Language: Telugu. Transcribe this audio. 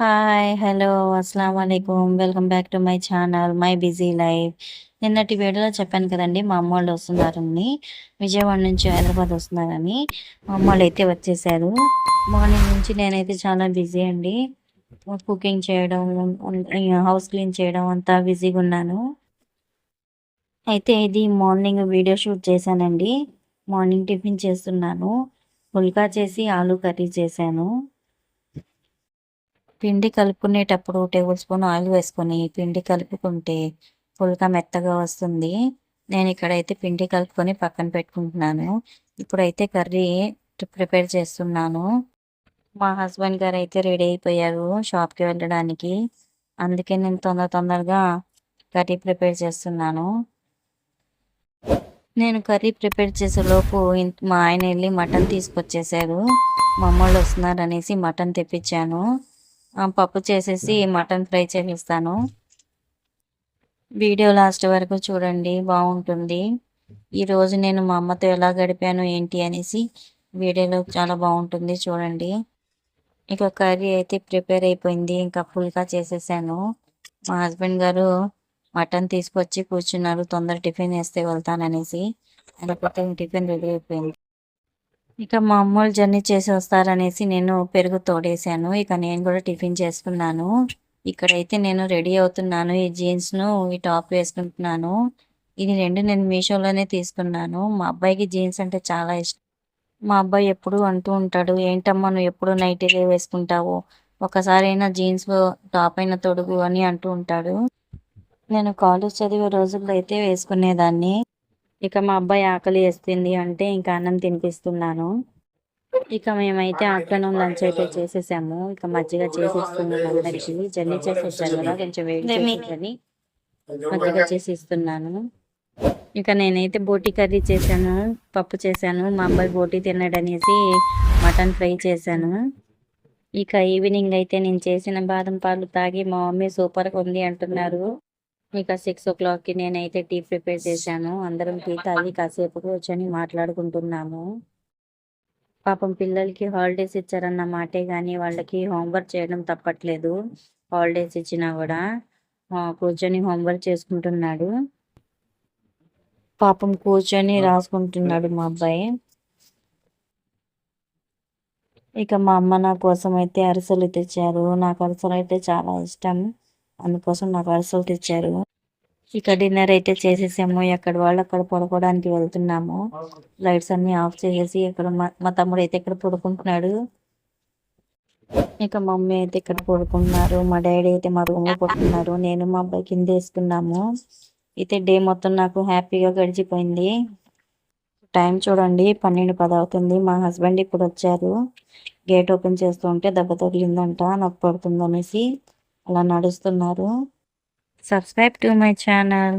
హాయ్ హలో అస్సలం అయికం welcome back to my channel my busy life నిన్నటి వీడియోలో చెప్పాను కదండి మా అమ్మ వాళ్ళు వస్తున్నారని విజయవాడ నుంచి హైదరాబాద్ వస్తున్నారని మా అమ్మ వాళ్ళు అయితే వచ్చేసారు. మార్నింగ్ నుంచి నేనైతే చాలా బిజీ అండి. కుకింగ్ చేయడం హౌస్ క్లీన్ చేయడం అంతా బిజీగా ఉన్నాను. అయితే ఇది మార్నింగ్ వీడియో షూట్ చేశానండి. మార్నింగ్ టిఫిన్ చేస్తున్నాను. పుల్కా చేసి ఆలు కర్రీ చేశాను. పిండి కలుపుకునేటప్పుడు టేబుల్ స్పూన్ ఆయిల్ వేసుకొని పిండి కలుపుకుంటే ఫుల్గా మెత్తగా వస్తుంది. నేను ఇక్కడైతే పిండి కలుపుకొని పక్కన పెట్టుకుంటున్నాను. ఇప్పుడైతే కర్రీ ప్రిపేర్ చేస్తున్నాను. మా హస్బెండ్ గారు అయితే రెడీ అయిపోయారు షాప్కి వెళ్ళడానికి. అందుకే నేను తొందర తొందరగా కర్రీ ప్రిపేర్ చేస్తున్నాను. నేను కర్రీ ప్రిపేర్ చేసేలోపు మా ఆయన వెళ్ళి మటన్ తీసుకొచ్చేసారు. మా అమ్మళ్ళు వస్తున్నారు అనేసి మటన్ తెప్పించాను. పప్పు చేసేసి మటన్ ఫ్రై చేసేస్తాను వీడియో లాస్ట్ వరకు చూడండి బాగుంటుంది. ఈరోజు నేను మా అమ్మతో ఎలా గడిపాను ఏంటి అనేసి వీడియోలో చాలా బాగుంటుంది చూడండి. ఇక కర్రీ అయితే ప్రిపేర్ అయిపోయింది ఇంకా ఫుల్గా చేసేసాను. మా హస్బెండ్ గారు మటన్ తీసుకొచ్చి కూర్చున్నారు తొందర టిఫిన్ వేస్తే వెళ్తాననేసి. లేకపోతే టిఫిన్ రెడీ అయిపోయింది. ఇక మా అమ్మోళ్ళు జర్నీ చేసి వస్తారనేసి నేను పెరుగు తోడేసాను ఇక నేను కూడా టిఫిన్ చేసుకున్నాను. ఇక్కడైతే నేను రెడీ అవుతున్నాను. ఈ జీన్స్ను ఈ టాప్ వేసుకుంటున్నాను. ఇది రెండు నేను మీషోలోనే తీసుకున్నాను. మా అబ్బాయికి జీన్స్ అంటే చాలా ఇష్టం. మా అబ్బాయి ఎప్పుడు అంటూ ఉంటాడు ఏంటమ్మా నువ్వు ఎప్పుడు నైటీలే వేసుకుంటావు? ఒకసారి అయినా జీన్స్ టాప్ అయినా తొడుగు అని అంటూ ఉంటాడు. నేను కాలేజ్ చదివే రోజుల్లో అయితే వేసుకునేదాన్ని. ఇక మా అబ్బాయి ఆకలి వేస్తుంది అంటే ఇంకా అన్నం తినిపిస్తున్నాను. ఇక మేమైతే ఆఫ్టర్నూన్ లంచ్ అయితే చేసేసాము. ఇక మజ్జిగ చేసిస్తున్నాను అందరికి. జర్నీ చేసేసాను కదా కొంచెం వేడి మజ్జిగ చేసి ఇస్తున్నాను ఇక నేనైతే బోటి కర్రీ చేశాను పప్పు చేశాను. మా అబ్బాయి బోటి తిన్నాడనేసి మటన్ ఫ్రై చేశాను. ఇక ఈవినింగ్ అయితే నేను చేసిన బాదం పాలు తాగి మా మమ్మీ సూపర్గా ఉంది అంటున్నారు. ఇక సిక్స్ ఓ క్లాక్కి నేనైతే టీ ప్రిపేర్ చేశాను. అందరం టీ తాగి కాసేపు కూర్చొని మాట్లాడుకుంటున్నాము. పాపం పిల్లలకి హాలిడేస్ ఇచ్చారన్న మాటే కానీ వాళ్ళకి హోంవర్క్ చేయడం తప్పట్లేదు. హాలిడేస్ ఇచ్చినా కూడా కూర్చొని హోంవర్క్ చేసుకుంటున్నాడు. పాపం కూర్చొని రాసుకుంటున్నాడు మా అబ్బాయి. ఇక మా అమ్మ నా కోసం అయితే అరిసెలు తెచ్చారు. నాకు అరిసెలు అయితే చాలా ఇష్టం. అందుకోసం నాకు అరిసెలు తెచ్చారు. ఇక డిన్నర్ అయితే చేసేసాము. ఎక్కడ వాళ్ళు అక్కడ పడుకోవడానికి వెళ్తున్నాము. లైట్స్ అన్ని ఆఫ్ చేసేసి ఇక్కడ మా తమ్ముడు అయితే ఇక్కడ పడుకుంటున్నాడు. ఇక మమ్మీ అయితే ఇక్కడ పడుకుంటున్నారు. మా డాడీ అయితే మా రూమ్లో పడుకున్నారు నేను మా అబ్బాయి కింద వేసుకున్నాము. అయితే డే మొత్తం నాకు హ్యాపీగా గడిచిపోయింది. టైం చూడండి. పన్నెండు పది అవుతుంది మా హస్బెండ్ ఇప్పుడు వచ్చారు. గేట్ ఓపెన్ చేస్తూ ఉంటే దెబ్బ తగిలిందంట. నొప్పి పడుతుంది అనేసి అలా నడుస్తున్నారు. Subscribe to my channel